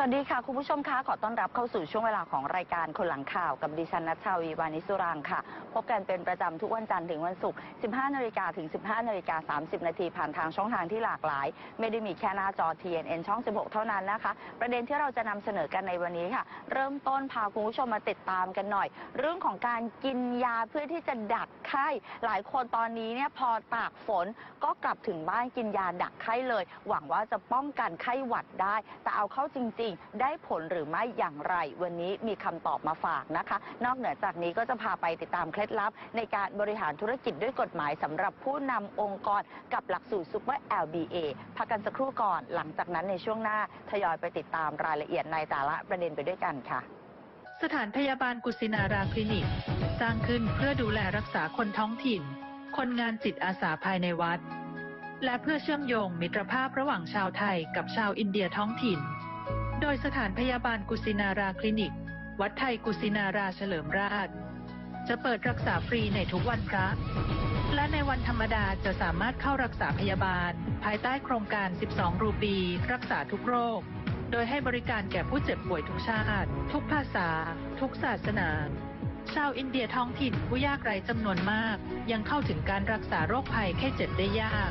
วัสดีค่ะ คุณผู้ชมคะ ขอต้อนรับเข้าสู่ช่วงเวลาของรายการคนหลังข่าวกับดิฉันนัชชาวีวานิสุรางค่ะ พบกันเป็นประจำทุกวันจันทร์ถึงวันศุกร์ 15 นาฬิกาถึง 15 นาฬิกา 30 นาทีผ่านทางช่องทางที่หลากหลาย ไม่ได้มีแค่หน้าจอ TNN ช่อง 16 เท่านั้นนะคะ ประเด็นที่เราจะนำเสนอกันในวันนี้ค่ะ เริ่มต้นพาคุณผู้ชมมาติดตามกันหน่อย เรื่องของการกินยาเพื่อที่จะดักไข้ หลายคนตอนนี้เนี่ยพอตากฝนก็กลับถึงบ้านกินยาดักไข้เลย หวังว่าจะป้องกันไข้หวัดได้ แต่เอาเข้าจริงได้ผลหรือไม่อย่างไร วันนี้มีคำตอบมาฝากนะคะ นอกเหนือจากนี้ก็จะพาไปติดตามเคล็ดลับ ในการบริหารธุรกิจด้วยกฎหมายสำหรับผู้นำองค์กรกับหลักสูตรซูเปอร์ LBA พักกันสักครู่ก่อน หลังจากนั้นในช่วงหน้าทยอยไปติดตามรายละเอียดในแต่ละประเด็นไปด้วยกันค่ะ สถานพยาบาลกุสินาราคลินิก สร้างขึ้นเพื่อดูแลรักษาคนท้องถิ่น คนงานจิตอาสาภายในวัด และเพื่อเชื่อมโยงมิตรภาพระหว่างชาวไทยกับชาวอินเดียท้องถิ่น โดยสถานพยาบาลกุสินาราคลินิก วัดไทยกุสินาราเฉลิมราช จะเปิดรักษาฟรีในทุกวันพระ และในวันธรรมดาจะสามารถเข้ารักษาพยาบาล ภายใต้โครงการ 12 รูปี รักษาทุกโรค โดยให้บริการแก่ผู้เจ็บป่วยทุกชาติ ทุกภาษา ทุกศาสนาชาวอินเดียท้องถิ่นผู้ยากไร้จำนวนมาก ยังเข้าถึงการรักษาโรคภัยแค่เจ็บได้ยาก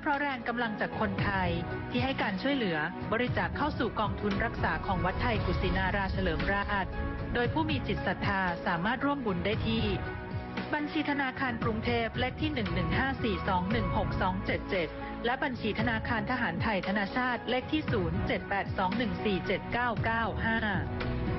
เพราะแรงกำลังจากคนไทย ที่ให้การช่วยเหลือบริจาคเข้าสู่กองทุนรักษาของวัดไทยกุสินาราเฉลิมราช โดยผู้มีจิตศรัทธาสามารถร่วมบุญได้ที่ บัญชีธนาคารกรุงเทพเลขที่ 1154216277และบัญชีธนาคารทหารไทยธนาชาติเลขที่ 0782147995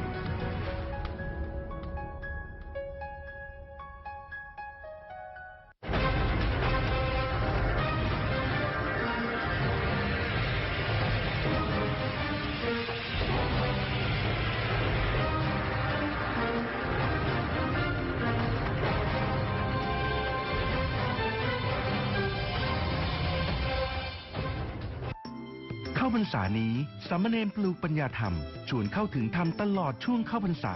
ษานี้สามเณรปลูกปัญญาธรรม ชวนเข้าถึงธรรมตลอดช่วงเข้าพรรษา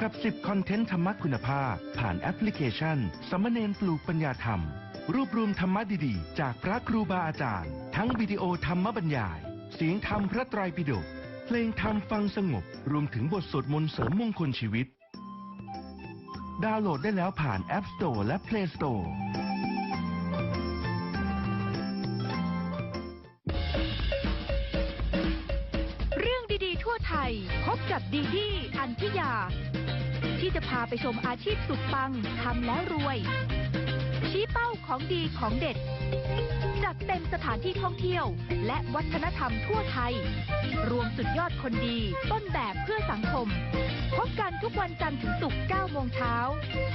กับ 10 คอนเทนต์ธรรมะคุณภาพ ผ่านแอปพลิเคชันสามเณรปลูกปัญญาธรรม รวบรวมธรรมะดีๆ จากพระครูบาอาจารย์ ทั้งวิดีโอธรรมบรรยาย เสียงธรรมพระไตรปิฎกเพลงธรรมฟังสงบ รวมถึงบทสวดมนต์เสริมมงคลชีวิต ดาวน์โหลดได้แล้วผ่าน App Store และ Play Store กับดีดีอันทิยา ที่จะพาไปชมอาชีพสุดปังทำแล้วรวย ชี้เป้าของดีของเด็ด จัดเต็มสถานที่ท่องเที่ยว และวัฒนธรรมทั่วไทย รวมสุดยอดคนดีต้นแบบเพื่อสังคม พบกันทุกวันจันทร์ถึงศุกร์9โมงเช้า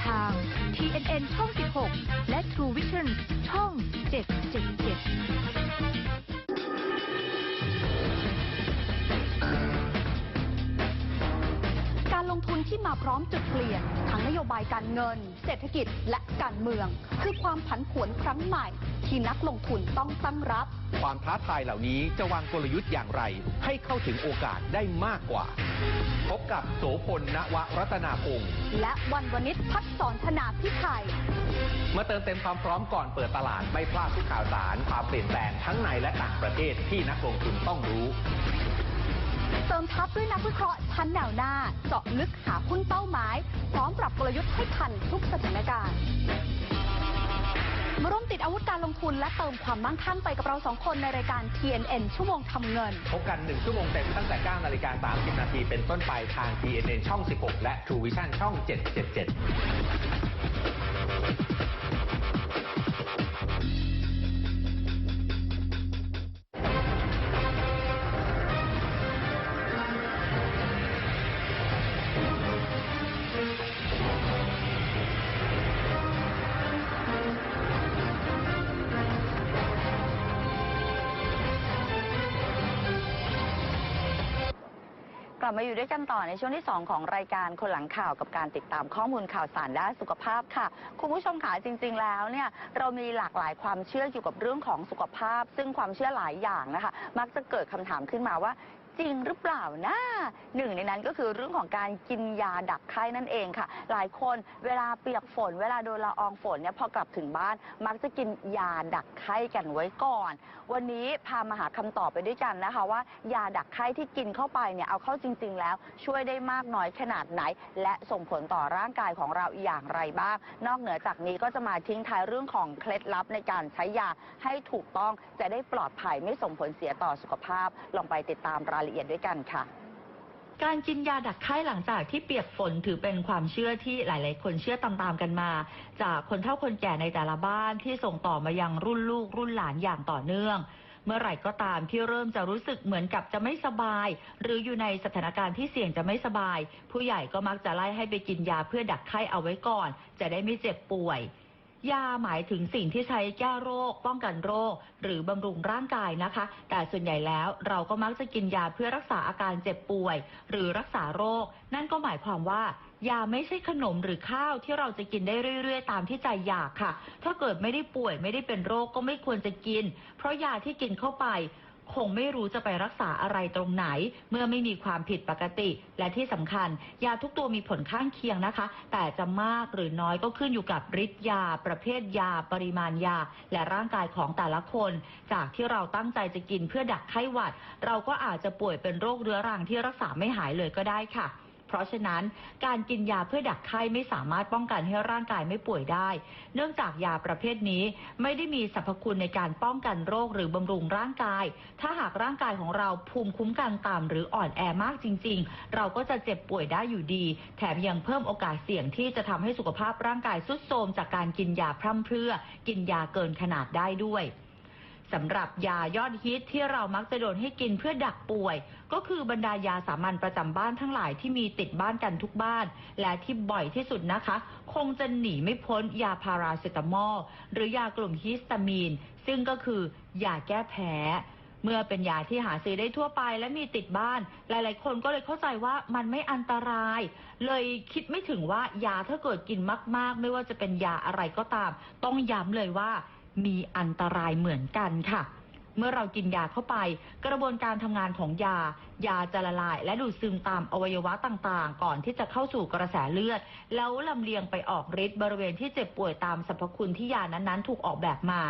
ทาง TNN ช่อง 16 และ True Vision ช่อง 777 ลงทุนที่มาพร้อมจุดเปลี่ยนทั้งนโยบายการเงิน เศรษฐกิจและการเมือง คือความผันผวนครั้งใหม่ ที่นักลงทุนต้องตั้งรับ ความท้าทายเหล่านี้จะวางกลยุทธ์อย่างไร ให้เข้าถึงโอกาสได้มากกว่า พบกับโสพลณวรัตนาพงศ์และวันวนิชพัฒสอนธนาพิไทยมาเติมเต็มความพร้อมก่อนเปิดตลาดไม่พลาดทุกข่าวสารความเปลี่ยนแปลงทั้งในและต่างประเทศที่นักลงทุนต้องรู้ เติมทัพด้วยนักวิเคราะห์ชั้นแนวหน้า เจาะลึกหาหุ้นเป้าหมาย พร้อมปรับกลยุทธ์ให้ทันทุกสถานการณ์มาร่วมติดอาวุธการลงทุนและเติมความมั่งคั่งไปกับเราสองคนในรายการ TNN ชั่วโมงทำเงิน พบกัน 1 ชั่วโมงเต็มตั้งแต่ 9 นาฬิกา 30 นาทีเป็นต้นไปทาง TNN ช่อง 16 และ True Vision ช่อง 777 บมาอยู่ด้วยกันต่อในช่วงที่ 2 ของรายการคนหลังข่าวกับการติดตามข้อมูลข่าวสารด้านสุขภาพค่ะ คุณผู้ชมค่ะจริง ๆ แล้วเนี่ยเรามีหลากหลายความเชื่อเกี่ยวกับเรื่องของสุขภาพ ซึ่งความเชื่อหลายอย่างนะคะ มักจะเกิดคำถามขึ้นมาว่า จริงหรือเปล่านะหนึ่งในนั้นก็คือเรื่องของการกินยาดักไข้นั่นเองค่ะ หลายคนเวลาเปียกฝน เวลาโดนละอองฝนเนี่ยพอกลับถึงบ้าน มักจะกินยาดักไข้กันไว้ก่อน วันนี้พามาหาคำตอบไปด้วยกันนะคะ ว่ายาดักไข้ที่กินเข้าไปเนี่ยเอาเข้าจริง ๆ แล้ว ช่วยได้มากน้อยขนาดไหน และส่งผลต่อร่างกายของเราอย่างไรบ้าง นอกเหนือจากนี้ก็จะมาทิ้งท้ายเรื่องของเคล็ดลับในการใช้ยาให้ถูกต้องจะได้ปลอดภัยไม่ส่งผลเสียต่อสุขภาพ ลองไปติดตามรายละเอียดด้วยกันค่ะ การกินยาดักไข้หลังจากที่เปียกฝนถือเป็นความเชื่อที่หลาย ๆ คนเชื่อตามๆกันมา จากคนเฒ่าคนแก่ในแต่ละบ้านที่ส่งต่อมายังรุ่นลูกรุ่นหลานอย่างต่อเนื่องเมื่อไหร่ก็ตามที่เริ่มจะรู้สึกเหมือนกับจะไม่สบาย หรืออยู่ในสถานการณ์ที่เสี่ยงจะไม่สบาย ผู้ใหญ่ก็มักจะไล่ให้ไปกินยาเพื่อดักไข้เอาไว้ก่อน จะได้ไม่เจ็บป่วย ยาหมายถึงสิ่งที่ใช้แก้โรค ป้องกันโรค หรือบำรุงร่างกายนะคะ แต่ส่วนใหญ่แล้วเราก็มักจะกินยาเพื่อรักษาอาการเจ็บป่วย หรือรักษาโรค นั่นก็หมายความว่ายาไม่ใช่ขนมหรือข้าวที่เราจะกินได้เรื่อย ๆ ตามที่ใจอยากค่ะ ถ้าเกิดไม่ได้ป่วยไม่ได้เป็นโรคก็ไม่ควรจะกิน เพราะยาที่กินเข้าไป คงไม่รู้จะไปรักษาอะไรตรงไหน เมื่อไม่มีความผิดปกติ และที่สำคัญ ยาทุกตัวมีผลข้างเคียงนะคะ แต่จะมากหรือน้อยก็ขึ้นอยู่กับฤทธิ์ยา ประเภทยา ปริมาณยา และร่างกายของแต่ละคน จากที่เราตั้งใจจะกินเพื่อดักไข้หวัด เราก็อาจจะป่วยเป็นโรคเรื้อรังที่รักษาไม่หายเลยก็ได้ค่ะ เพราะฉะนั้นการกินยาเพื่อดักไข้ไม่สามารถป้องกันให้ร่างกายไม่ป่วยได้ เนื่องจากยาประเภทนี้ไม่ได้มีสรรพคุณในการป้องกันโรคหรือบำรุงร่างกาย ถ้าหากร่างกายของเราภูมิคุ้มกันต่ำหรืออ่อนแอมากจริง ๆ เราก็จะเจ็บป่วยได้อยู่ดี แถมยังเพิ่มโอกาสเสี่ยงที่จะทำให้สุขภาพร่างกายทรุดโทรมจากการกินยาพร่ำเพรื่อ กินยาเกินขนาดได้ด้วยสำหรับยายอดฮิตที่เรามักจะโดนให้กินเพื่อดักป่วย ก็คือบรรดายาสามัญประจำบ้านทั้งหลายที่มีติดบ้านกันทุกบ้าน และที่บ่อยที่สุดนะคะ คงจะหนีไม่พ้นยาพาราเซตามอล หรือยากลุ่มฮิสตามีน ซึ่งก็คือยาแก้แพ้เมื่อเป็นยาที่หาซื้อได้ทั่วไปและมีติดบ้าน หลาย ๆ คนก็เลยเข้าใจว่ามันไม่อันตราย เลยคิดไม่ถึงว่ายาถ้าเกิดกินมาก ๆ ไม่ว่าจะเป็นยาอะไรก็ตาม ต้องย้ำเลยว่ามีอันตรายเหมือนกันค่ะ เมื่อเรากินยาเข้าไป กระบวนการทำงานของยา ยาจะละลาย และดูดซึมตามอวัยวะต่างๆ ก่อนที่จะเข้าสู่กระแสเลือด แล้วลำเลียงไปออกฤทธิ์บริเวณที่เจ็บป่วยตามสรรพคุณที่ยานั้นๆ ถูกออกแบบมา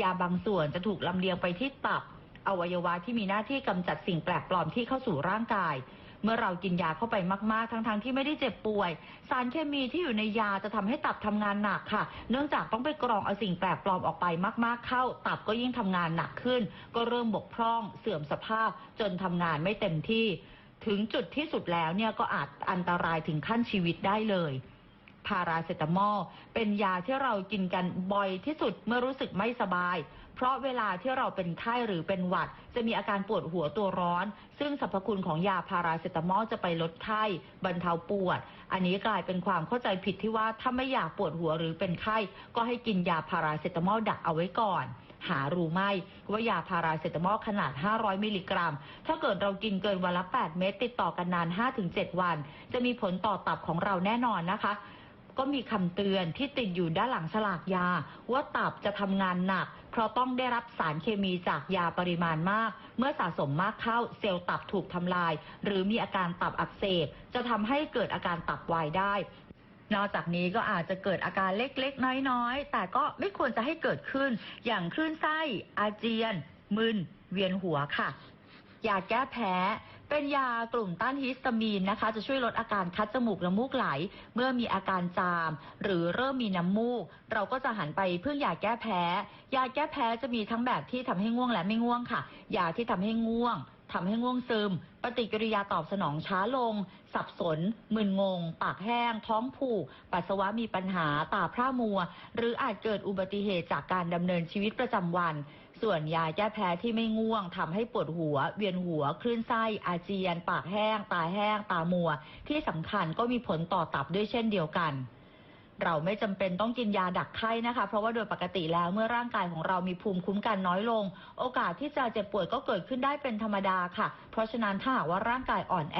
ยาบางส่วนจะถูกลำเลียงไปที่ตับ อวัยวะที่มีหน้าที่กำจัดสิ่งแปลกปลอมที่เข้าสู่ร่างกาย เมื่อเรากินยาเข้าไปมากๆ ทั้งๆที่ไม่ได้เจ็บป่วย สารเคมีที่อยู่ในยาจะทำให้ตับทำงานหนักค่ะ เนื่องจากต้องไปกรองเอาสิ่งแปลกปลอมออกไปมาก ๆ เข้า ตับก็ยิ่งทำงานหนักขึ้น ก็เริ่มบกพร่อง เสื่อมสภาพ จนทำงานไม่เต็มที่ ถึงจุดที่สุดแล้วเนี่ยก็อาจอันตรายถึงขั้นชีวิตได้เลยพาราเซตามอลเป็นยาที่เรากินกันบ่อยที่สุดเมื่อรู้สึกไม่สบาย เพราะเวลาที่เราเป็นไข้หรือเป็นหวัด จะมีอาการปวดหัวตัวร้อน ซึ่งสรรพคุณของยาพาราเซตามอลจะไปลดไข้บรรเทาปวด อันนี้กลายเป็นความเข้าใจผิดที่ว่าถ้าไม่อยากปวดหัวหรือเป็นไข้ ก็ให้กินยาพาราเซตามอลดักเอาไว้ก่อนหารู้ไหมว่ายาพาราเซตามอลขนาด 500 มิลลิกรัม ถ้าเกิดเรากินเกินวันละ 8 เม็ดติดต่อกันนาน 5-7 วัน จะมีผลต่อตับของเราแน่นอนนะคะ ก็มีคำเตือนที่ติดอยู่ด้านหลังฉลากยา ว่าตับจะทำงานหนัก เพราะต้องได้รับสารเคมีจากยาปริมาณมาก เมื่อสะสมมากเข้าเซลล์ตับถูกทำลาย หรือมีอาการตับอักเสบจะทำให้เกิดอาการตับวายได้นอกจากนี้ก็อาจจะเกิดอาการเล็กๆ น้อยๆ แต่ก็ไม่ควรจะให้เกิดขึ้น อย่างคลื่นไส้ อาเจียน มึน เวียนหัวค่ะ ยาแก้แพ้ เป็นยากลุ่มต้านฮิสตามีนนะคะ จะช่วยลดอาการคัดจมูกน้ำมูกไหล เมื่อมีอาการจาม หรือเริ่มมีน้ำมูก เราก็จะหันไปพึ่งยาแก้แพ้ ยาแก้แพ้จะมีทั้งแบบที่ทำให้ง่วงและไม่ง่วงค่ะ ยาที่ทำให้ง่วงทำให้ง่วงซึม ปฏิกิริยาตอบสนองช้าลง สับสน มึนงง ปากแห้ง ท้องผูก ปัสสาวะมีปัญหา ตาพร่ามัว หรืออาจเกิดอุบัติเหตุจากการดำเนินชีวิตประจำวัน ส่วนยาแก้แพ้ที่ไม่ง่วงทำให้ปวดหัว เวียนหัว คลื่นไส้ อาเจียน ปากแห้ง ตาแห้ง ตามัว ที่สำคัญก็มีผลต่อตับด้วยเช่นเดียวกันเราไม่จำเป็นต้องกินยาดักไข้นะคะ เพราะว่าโดยปกติแล้วเมื่อร่างกายของเรามีภูมิคุ้มกันน้อยลง โอกาสที่จะเจ็บป่วยก็เกิดขึ้นได้เป็นธรรมดาค่ะ เพราะฉะนั้นถ้าหากว่าร่างกายอ่อนแอ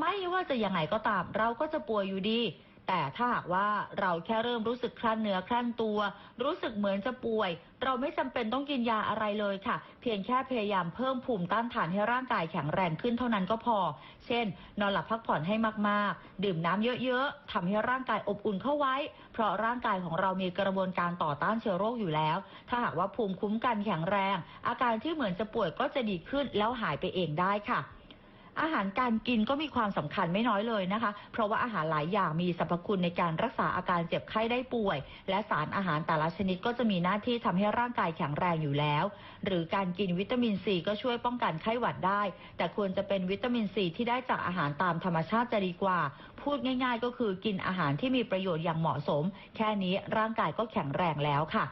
ไม่ว่าจะยังไงก็ตาม เราก็จะป่วยอยู่ดี แต่ถ้าหากว่าเราแค่เริ่มรู้สึกคลั่นเนื้อคลั่นตัว รู้สึกเหมือนจะป่วย เราไม่จำเป็นต้องกินยาอะไรเลยค่ะ เพียงแค่พยายามเพิ่มภูมิต้านทานให้ร่างกายแข็งแรงขึ้นเท่านั้นก็พอ เช่น นอนหลับพักผ่อนให้มากๆ ดื่มน้ำเยอะๆทำให้ร่างกายอบอุ่นเข้าไว้ เพราะร่างกายของเรามีกระบวนการต่อต้านเชื้อโรคอยู่แล้ว ถ้าหากว่าภูมิคุ้มกันแข็งแรง อาการที่เหมือนจะป่วยก็จะดีขึ้นแล้วหายไปเองได้ค่ะ อาหารการกินก็มีความสำคัญไม่น้อยเลยนะคะ เพราะว่าอาหารหลายอย่างมีสรรพคุณในการรักษาอาการเจ็บไข้ได้ป่วย และสารอาหารแต่ละชนิดก็จะมีหน้าที่ทำให้ร่างกายแข็งแรงอยู่แล้ว หรือการกินวิตามินซีก็ช่วยป้องกันไข้หวัดได้ แต่ควรจะเป็นวิตามินซีที่ได้จากอาหารตามธรรมชาติจะดีกว่า พูดง่าย ๆ ก็คือกินอาหารที่มีประโยชน์อย่างเหมาะสม แค่นี้ร่างกายก็แข็งแรงแล้วค่ะ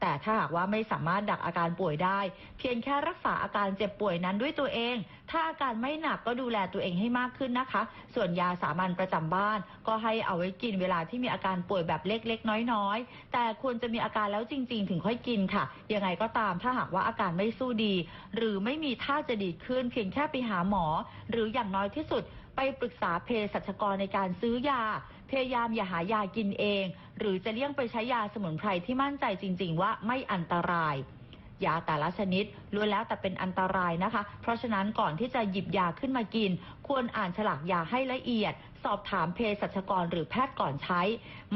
แต่ถ้าหากว่าไม่สามารถดักอาการป่วยได้ เพียงแค่รักษาอาการเจ็บป่วยนั้นด้วยตัวเอง ถ้าอาการไม่หนักก็ดูแลตัวเองให้มากขึ้นนะคะ ส่วนยาสามัญประจำบ้าน ก็ให้เอาไว้กินเวลาที่มีอาการป่วยแบบเล็กๆ น้อยๆ แต่ควรจะมีอาการแล้วจริง ๆ ถึงค่อยกินค่ะ ยังไงก็ตามถ้าหากว่าอาการไม่สู้ดี หรือไม่มีท่าจะดีขึ้น เพียงแค่ไปหาหมอ หรืออย่างน้อยที่สุดไปปรึกษาเภสัชกรในการซื้อยา พยายามอย่าหายากินเอง หรือจะเลี่ยงไปใช้ยาสมุนไพรที่มั่นใจจริง ๆ ว่าไม่อันตราย ยาแต่ละชนิดล้วนแล้วแต่เป็นอันตรายนะคะ เพราะฉะนั้นก่อนที่จะหยิบยาขึ้นมากิน ควรอ่านฉลากยาให้ละเอียดสอบถามเภสัชกรหรือแพทย์ก่อนใช้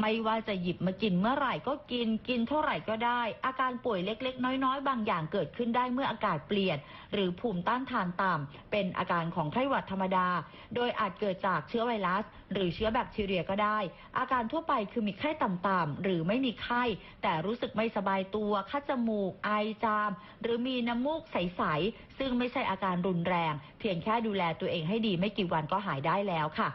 ไม่ว่าจะหยิบมากินเมื่อไหร่ก็กิน กินเท่าไหร่ก็ได้ อาการป่วยเล็กๆ น้อยๆ บางอย่างเกิดขึ้นได้เมื่ออากาศเปลี่ยน หรือภูมิต้านทานต่ำเป็นอาการของไข้หวัดธรรมดา โดยอาจเกิดจากเชื้อไวรัส หรือเชื้อแบคทีเรียก็ได้ อาการทั่วไปคือมีไข้ต่ำๆหรือไม่มีไข้ แต่รู้สึกไม่สบายตัวคัดจมูก ไอจาม หรือมีน้ำมูกใสๆซึ่งไม่ใช่อาการรุนแรง เพียงแค่ดูแลตัวเองให้ดีไม่กี่วันก็หายได้แล้วค่ะ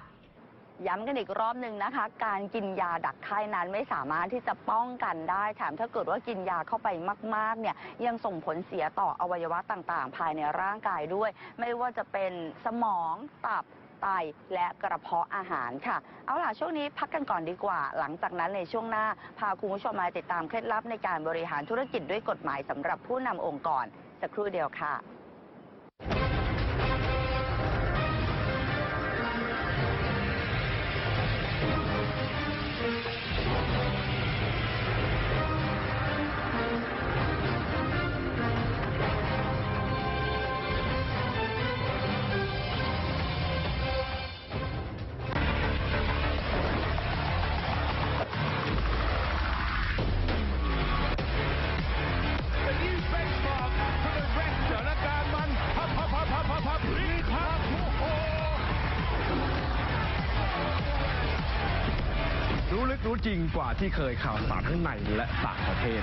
ย้ำกันอีกรอบหนึ่งนะคะ การกินยาดักไข้นั้นไม่สามารถที่จะป้องกันได้แถมถ้าเกิดว่ากินยาเข้าไปมากๆเนี่ยยังส่งผลเสียต่ออวัยวะต่างๆ ภายในร่างกายด้วย ไม่ว่าจะเป็นสมองตับไตและกระเพาะอาหารค่ะ เอาล่ะ ช่วงนี้พักกันก่อนดีกว่า หลังจากนั้นในช่วงหน้า พาคุณผู้ชมมาติดตามเคล็ดลับในการบริหารธุรกิจด้วยกฎหมายสำหรับผู้นำองค์กรสักครู่เดียวค่ะ รู้ลึกรู้จริงกว่าที่เคยข่าวสารทั้งในและต่างประเทศ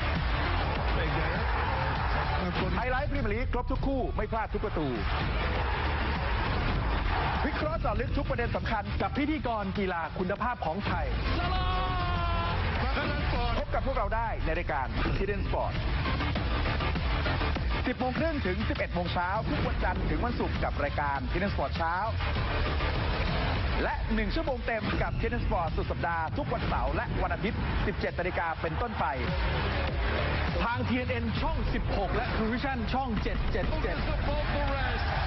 ไฮไลท์พรีเมียร์ลีกครบทุกคู่ไม่พลาดทุกประตู วิเคราะห์เจาะลึกทุกประเด็นสำคัญกับพิธีกรกีฬาคุณภาพของไทย พบกับพวกเราได้ในรายการ Hidden Sport 10โมงครึ่งถึง 11โมงเช้าทุกวันจันทร์ถึงวันศุกร์กับรายการ Hidden Sport เช้า และ 1 ชั่วโมงเต็มกับเทนนิสฟอร์สุดสัปดาห์ทุกวันเสาร์และวันอาทิตย์ 17นาฬิกาเป็นต้นไป ทาง TNN ช่อง 16 และ True Vision ช่อง 777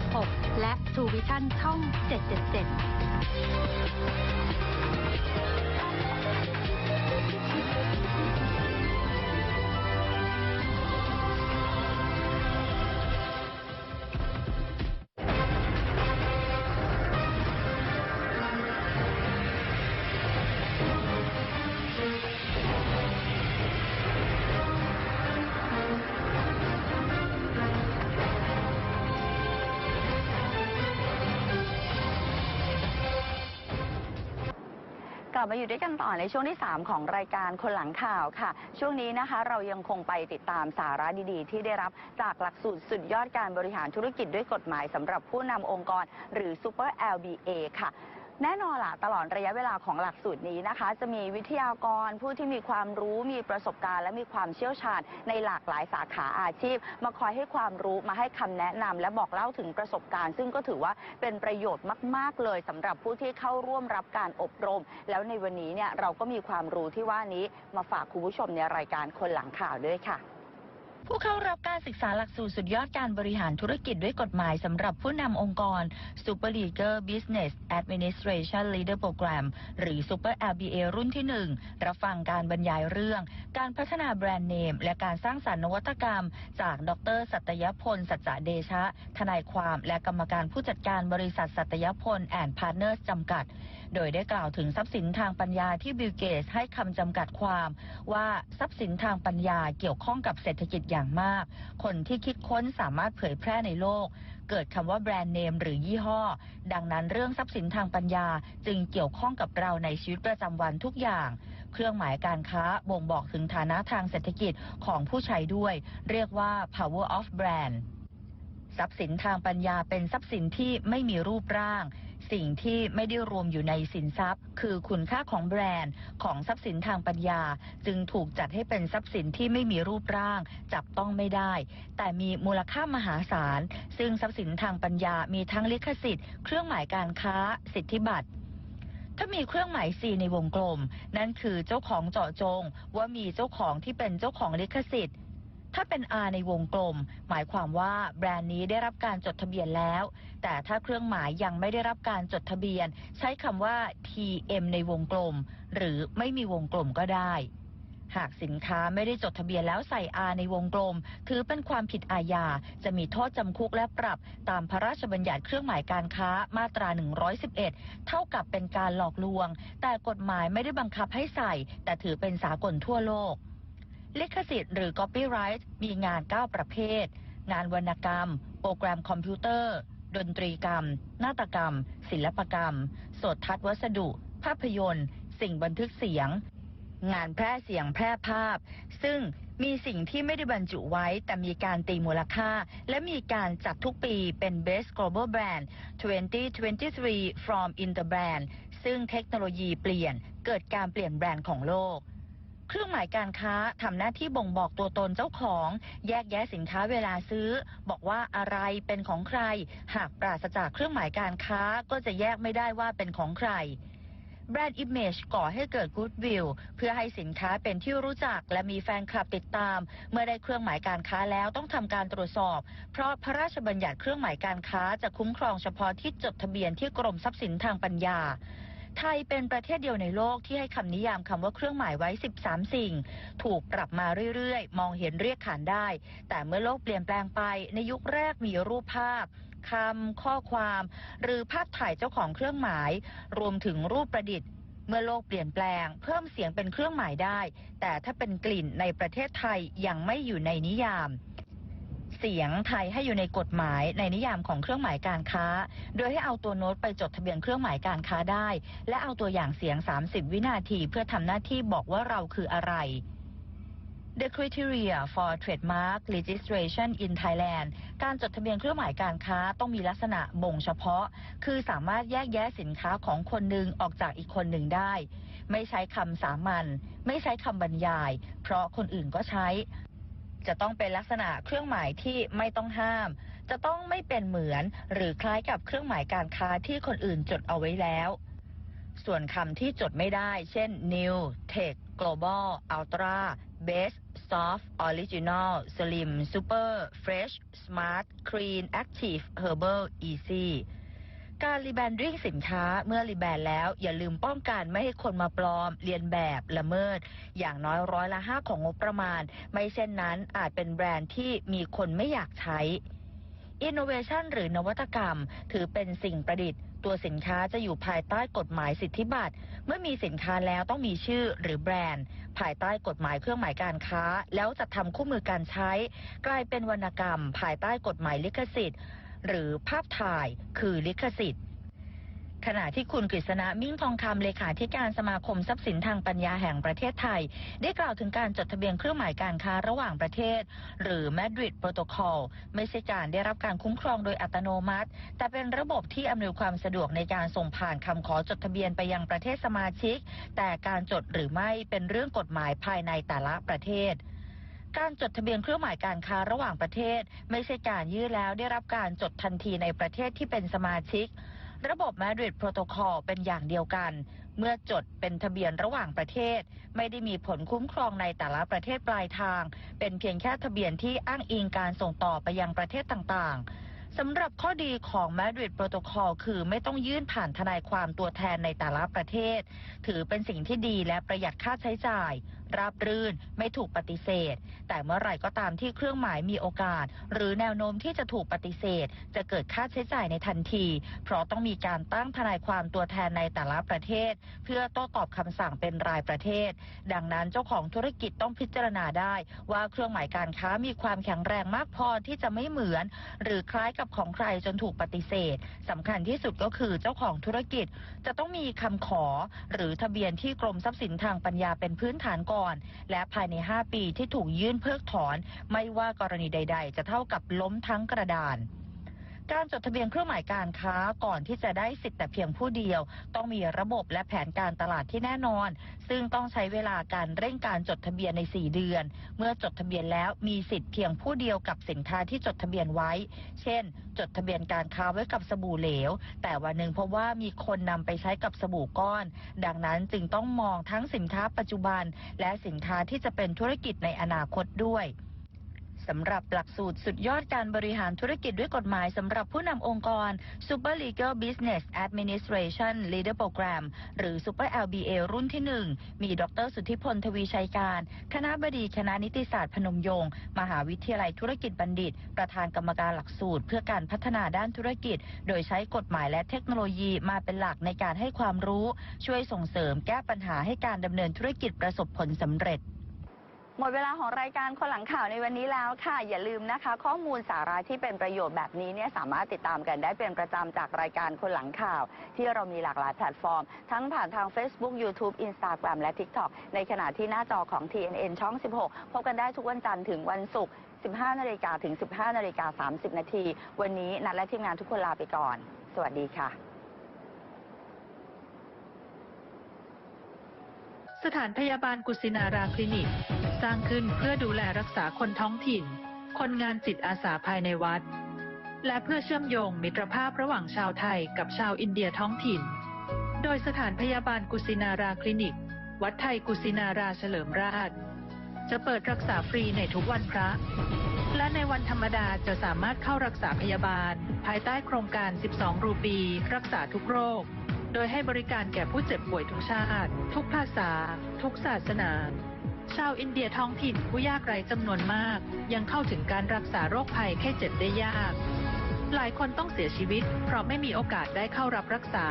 16 และ True Vision ช่อง 777 ลับมาอยู่ด้วยกันต่อในช่วงที่ 3 ของรายการคนหลังข่าวค่ะ ช่วงนี้นะคะ เรายังคงไปติดตามสาระดีๆ ที่ได้รับจากหลักสูตรสุดยอดการบริหารธุรกิจด้วยกฎหมายสำหรับผู้นำองค์กร หรือ Super LBA ค่ะ แน่นอนล่ะตลอดระยะเวลาของหลักสูตรนี้นะคะ จะมีวิทยากรผู้ที่มีความรู้มีประสบการณ์และมีความเชี่ยวชาญในหลากหลายสาขาอาชีพ มาคอยให้ความรู้มาให้คำแนะนำและบอกเล่าถึงประสบการณ์ ซึ่งก็ถือว่าเป็นประโยชน์มาก ๆ เลยสำหรับผู้ที่เข้าร่วมรับการอบรม แล้วในวันนี้เนี่ยเราก็มีความรู้ที่ว่านี้มาฝากคุณผู้ชมในรายการคนหลังข่าวด้วยค่ะ ผู้เข้ารับการศึกษาหลักสูตรสุดยอดการบริหารธุรกิจด้วยกฎหมายสำหรับผู้นำองค์กร Super Leader Business Administration Leader Program หรือ Super LBA รุ่นที่ 1 รับฟังการบรรยายเรื่อง การพัฒนาแบรนด์เนม และการสร้างสรรค์นวัตกรรม จากดร สัตยพล สัจจะเดชะ ทนายความและกรรมการผู้จัดการบริษัทสัตยพลแอนด์พาร์เนอร์สจำกัด โดยได้กล่าวถึงทรัพย์สินทางปัญญาที่บิลเกตให้คำจำกัดความว่าทรัพย์สินทางปัญญาเกี่ยวข้องกับเศรษฐกิจอย่างมาก คนที่คิดค้นสามารถเผยแพร่ในโลก เกิดคำว่าแบรนด์เนมหรือยี่ห้อ ดังนั้นเรื่องทรัพย์สินทางปัญญาจึงเกี่ยวข้องกับเราในชีวิตประจำวันทุกอย่าง เครื่องหมายการค้าบ่งบอกถึงฐานะทางเศรษฐกิจของผู้ใช้ด้วย เรียกว่า power of brand ทรัพย์สินทางปัญญาเป็นทรัพย์สินที่ไม่มีรูปร่าง สิ่งที่ไม่ได้รวมอยู่ในสินทรัพย์ คือคุณค่าของแบรนด์ของทรัพย์สินทางปัญญา จึงถูกจัดให้เป็นทรัพย์สินที่ไม่มีรูปร่าง จับต้องไม่ได้ แต่มีมูลค่ามหาศาล ซึ่งทรัพย์สินทางปัญญามีทั้งลิขสิทธิ์เครื่องหมายการค้า สิทธิบัตรถ้ามีเครื่องหมาย C ในวงกลม นั่นคือเจ้าของเจาะจง ว่ามีเจ้าของที่เป็นเจ้าของลิขสิทธิ์ ถ้าเป็น R ในวงกลม หมายความว่าแบรนด์นี้ได้รับการจดทะเบียนแล้ว แต่ถ้าเครื่องหมายยังไม่ได้รับการจดทะเบียน ใช้คำว่า TM ในวงกลม หรือไม่มีวงกลมก็ได้ หากสินค้าไม่ได้จดทะเบียนแล้วใส่ R ในวงกลม ถือเป็นความผิดอาญา จะมีโทษจำคุกและปรับ ตามพระราชบัญญัติเครื่องหมายการค้ามาตรา 111 เท่ากับเป็นการหลอกลวง แต่กฎหมายไม่ได้บังคับให้ใส่ แต่ถือเป็นสากลทั่วโลก ลิขสิทธิ์หรือ copyright มีงาน 9 ประเภท งานวรรณกรรม โปรแกรมคอมพิวเตอร์ ดนตรีกรรม นาฏกรรม ศิลปกรรมสดทัศน์วัสดุ ภาพยนตร์ สิ่งบันทึกเสียง งานแพร่เสียงแพร่ภาพ ซึ่งมีสิ่งที่ไม่ได้บรรจุไว้ แต่มีการตีมูลค่า และมีการจัดทุกปีเป็น Best Global Brand 2023 from Interbrand ซึ่งเทคโนโลยีเปลี่ยนเกิดการเปลี่ยนแบรนด์ของโลก เครื่องหมายการค้าทำหน้าที่บ่งบอกตัวตนเจ้าของ แยกแยะสินค้าเวลาซื้อ บอกว่าอะไรเป็นของใคร หากปราศจากเครื่องหมายการค้าก็จะแยกไม่ได้ว่าเป็นของใครแบรนด์อิมเมจก่อให้เกิดกู๊ดวิวเพื่อให้สินค้าเป็นที่รู้จัก และมีแฟนคลับติดตาม เมื่อได้เครื่องหมายการค้าแล้วต้องทำการตรวจสอบ เพราะพระราชบัญญัติเครื่องหมายการค้าจะคุ้มครองเฉพาะที่จดทะเบียนที่กรมทรัพย์สินทางปัญญา ไทยเป็นประเทศเดียวในโลกที่ให้คำนิยามคำว่าเครื่องหมายไว้ 13 สิ่ง ถูกปรับมาเรื่อยๆ มองเห็นเรียกขานได้ แต่เมื่อโลกเปลี่ยนแปลงไป ในยุคแรกมีรูปภาพคำข้อความ หรือภาพถ่ายเจ้าของเครื่องหมาย รวมถึงรูปประดิษฐ์เมื่อโลกเปลี่ยนแปลง เพิ่มเสียงเป็นเครื่องหมายได้ แต่ถ้าเป็นกลิ่นในประเทศไทยยังไม่อยู่ในนิยาม เสียงไทยให้อยู่ในกฎหมายในนิยามของเครื่องหมายการค้า โดยให้เอาตัวโน้ตไปจดทะเบียนเครื่องหมายการค้าได้ และเอาตัวอย่างเสียง 30 วินาทีเพื่อทำหน้าที่บอกว่าเราคืออะไร The criteria for trademark registration in Thailand การจดทะเบียนเครื่องหมายการค้าต้องมีลักษณะบ่งเฉพาะ คือสามารถแยกแยะสินค้าของคนหนึ่งออกจากอีกคนหนึ่งได้ ไม่ใช้คำสามัญ ไม่ใช้คำบรรยาย เพราะคนอื่นก็ใช้ จะต้องเป็นลักษณะเครื่องหมายที่ไม่ต้องห้าม จะต้องไม่เป็นเหมือน หรือคล้ายกับเครื่องหมายการค้าที่คนอื่นจดเอาไว้แล้ว ส่วนคำที่จดไม่ได้ เช่น new tech global ultra best soft original slim super fresh smart clean active herbal easy การรีแบรนดิ้งสินค้าเมื่อรีแบรนด์แล้ว อย่าลืมป้องกันไม่ให้คนมาปลอม เลียนแบบละเมิด อย่างน้อยร้อยละห้าของงบประมาณ ไม่เช่นนั้นอาจเป็นแบรนด์ที่มีคนไม่อยากใช้ Innovation หรือนวัตกรรม ถือเป็นสิ่งประดิษฐ์ ตัวสินค้าจะอยู่ภายใต้กฎหมายสิทธิบัตร เมื่อมีสินค้าแล้วต้องมีชื่อหรือแบรนด์ ภายใต้กฎหมายเครื่องหมายการค้า แล้วจะทำคู่มือการใช้ กลายเป็นวรรณกรรม ภายใต้กฎหมายลิขสิทธิ์ หรือภาพถ่ายคือลิขสิทธิ์ขณะที่คุณกฤษณะมิ่งทองคำเลขาธิการสมาคมทรัพย์สินทางปัญญาแห่งประเทศไทย ได้กล่าวถึงการจดทะเบียนเครื่องหมายการค้าระหว่างประเทศ หรือ Madrid Protocol ไม่ใช่การได้รับการคุ้มครองโดยอัตโนมัติ แต่เป็นระบบที่อำนวยความสะดวกในการส่งผ่านคำขอจดทะเบียนไปยังประเทศสมาชิก แต่การจดหรือไม่เป็นเรื่องกฎหมายภายในแต่ละประเทศ การจดทะเบียนเครื่องหมายการค้าระหว่างประเทศ ไม่ใช่การยื่นแล้วได้รับการจดทันทีในประเทศที่เป็นสมาชิก ระบบ Madrid Protocol เป็นอย่างเดียวกัน เมื่อจดเป็นทะเบียนระหว่างประเทศ ไม่ได้มีผลคุ้มครองในแต่ละประเทศปลายทาง เป็นเพียงแค่ทะเบียนที่อ้างอิงการส่งต่อไปยังประเทศต่างๆ สำหรับข้อดีของ Madrid Protocol คือไม่ต้องยื่นผ่านทนายความตัวแทนในแต่ละประเทศ ถือเป็นสิ่งที่ดีและประหยัดค่าใช้จ่าย ราบรื่นไม่ถูกปฏิเสธ แต่เมื่อไหร่ก็ตามที่เครื่องหมายมีโอกาส หรือแนวโน้มที่จะถูกปฏิเสธ จะเกิดค่าใช้จ่ายในทันที เพราะต้องมีการตั้งทนายความตัวแทนในแต่ละประเทศ เพื่อโต้ตอบคำสั่งเป็นรายประเทศ ดังนั้นเจ้าของธุรกิจต้องพิจารณาได้ ว่าเครื่องหมายการค้ามีความแข็งแรงมากพอที่จะไม่เหมือน หรือคล้ายกับของใครจนถูกปฏิเสธสำคัญที่สุดก็คือเจ้าของธุรกิจจะต้องมีคำขอ หรือทะเบียนที่กรมทรัพย์สินทางปัญญาเป็นพื้นฐานก่อน และภายใน 5 ปีที่ถูกยื่นเพิกถอน ไม่ว่ากรณีใด ๆ จะเท่ากับล้มทั้งกระดาน การจดทะเบียนเครื่องหมายการค้าก่อนที่จะได้สิทธิ์แต่เพียงผู้เดียว ต้องมีระบบและแผนการตลาดที่แน่นอน ซึ่งต้องใช้เวลาการเร่งการจดทะเบียนใน 4 เดือน เมื่อจดทะเบียนแล้วมีสิทธิ์เพียงผู้เดียวกับสินค้าที่จดทะเบียนไว้ เช่น จดทะเบียนการค้าไว้กับสบู่เหลว แต่วันหนึ่งเพราะว่ามีคนนำไปใช้กับสบู่ก้อน ดังนั้นจึงต้องมองทั้งสินค้าปัจจุบัน และสินค้าที่จะเป็นธุรกิจในอนาคตด้วย สำหรับหลักสูตรสุดยอดการบริหารธุรกิจด้วยกฎหมายสำหรับผู้นำองค์กร Super Legal Business Administration Leader Program หรือ Super LBA รุ่นที่ 1 มีดรสุทธิพลทวีชัยการ คณะบดีคณะนิติศาสตร์พนมยงค์มหาวิทยาลัยธุรกิจบัณฑิต ประธานกรรมการหลักสูตร เพื่อการพัฒนาด้านธุรกิจ โดยใช้กฎหมายและเทคโนโลยีมาเป็นหลักในการให้ความรู้ ช่วยส่งเสริมแก้ปัญหาให้การดำเนินธุรกิจประสบผลสำเร็จ หมดเวลาของรายการคนหลังข่าวในวันนี้แล้วค่ะ อย่าลืมนะคะ ข้อมูลสาระที่เป็นประโยชน์แบบนี้เนี่ยสามารถติดตามกันได้เป็นประจำจากรายการคนหลังข่าว ที่เรามีหลากหลายแพลตฟอร์ม ทั้งผ่านทาง Facebook YouTube Instagram และ TikTok ในขณะที่หน้าจอของ TNN ช่อง 16 พบกันได้ทุกวันจันทร์ถึงวันศุกร์15นาฬิกาถึง 15นาฬิกา30 นาที วันนี้นัดและทีมงานทุกคนลาไปก่อน สวัสดีค่ะ สถานพยาบาลกุสินาราคลินิก สร้างขึ้นเพื่อดูแลรักษาคนท้องถิ่น คนงานจิตอาสาภายในวัด และเพื่อเชื่อมโยงมิตรภาพระหว่างชาวไทยกับชาวอินเดียท้องถิ่น โดยสถานพยาบาลกุสินาราคลินิก วัดไทยกุสินาราเฉลิมราช จะเปิดรักษาฟรีในทุกวันพระ และในวันธรรมดาจะสามารถเข้ารักษาพยาบาล ภายใต้โครงการ 12 รูปี รักษาทุกโรค โดยให้บริการแก่ผู้เจ็บป่วยทุกชาติ ทุกภาษา ทุกศาสนา ชาวอินเดียท้องถิ่นผู้ยากไร้จำนวนมาก ยังเข้าถึงการรักษาโรคภัยแค่เจ็บได้ยาก หลายคนต้องเสียชีวิต เพราะไม่มีโอกาสได้เข้ารับรักษา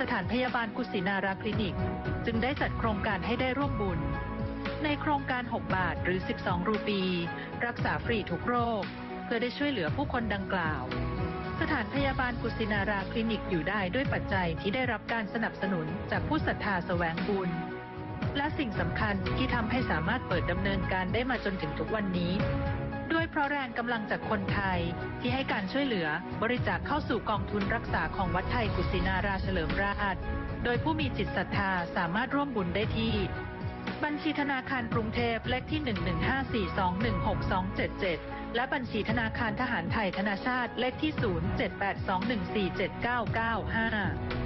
สถานพยาบาลกุสินาราคลินิก จึงได้จัดโครงการให้ได้ร่วมบุญ ในโครงการ 6 บาทหรือ 12 รูปี รักษาฟรีทุกโรค เพื่อได้ช่วยเหลือผู้คนดังกล่าว สถานพยาบาลกุสินาราคลินิกอยู่ได้ด้วยปัจจัยที่ได้รับการสนับสนุนจากผู้ศรัทธาแสวงบุญ และสิ่งสำคัญที่ทำให้สามารถเปิดดำเนินการได้มาจนถึงทุกวันนี้ ด้วยเพราะแรงกำลังจากคนไทยที่ให้การช่วยเหลือบริจาคเข้าสู่กองทุนรักษาของวัดไทยกุสินาราเฉลิมราช โดยผู้มีจิตศรัทธาสามารถร่วมบุญได้ที่ บัญชีธนาคารกรุงเทพเลขที่ 1154216277และบัญชีธนาคารทหารไทยธนาชาติเลขที่ 0782147995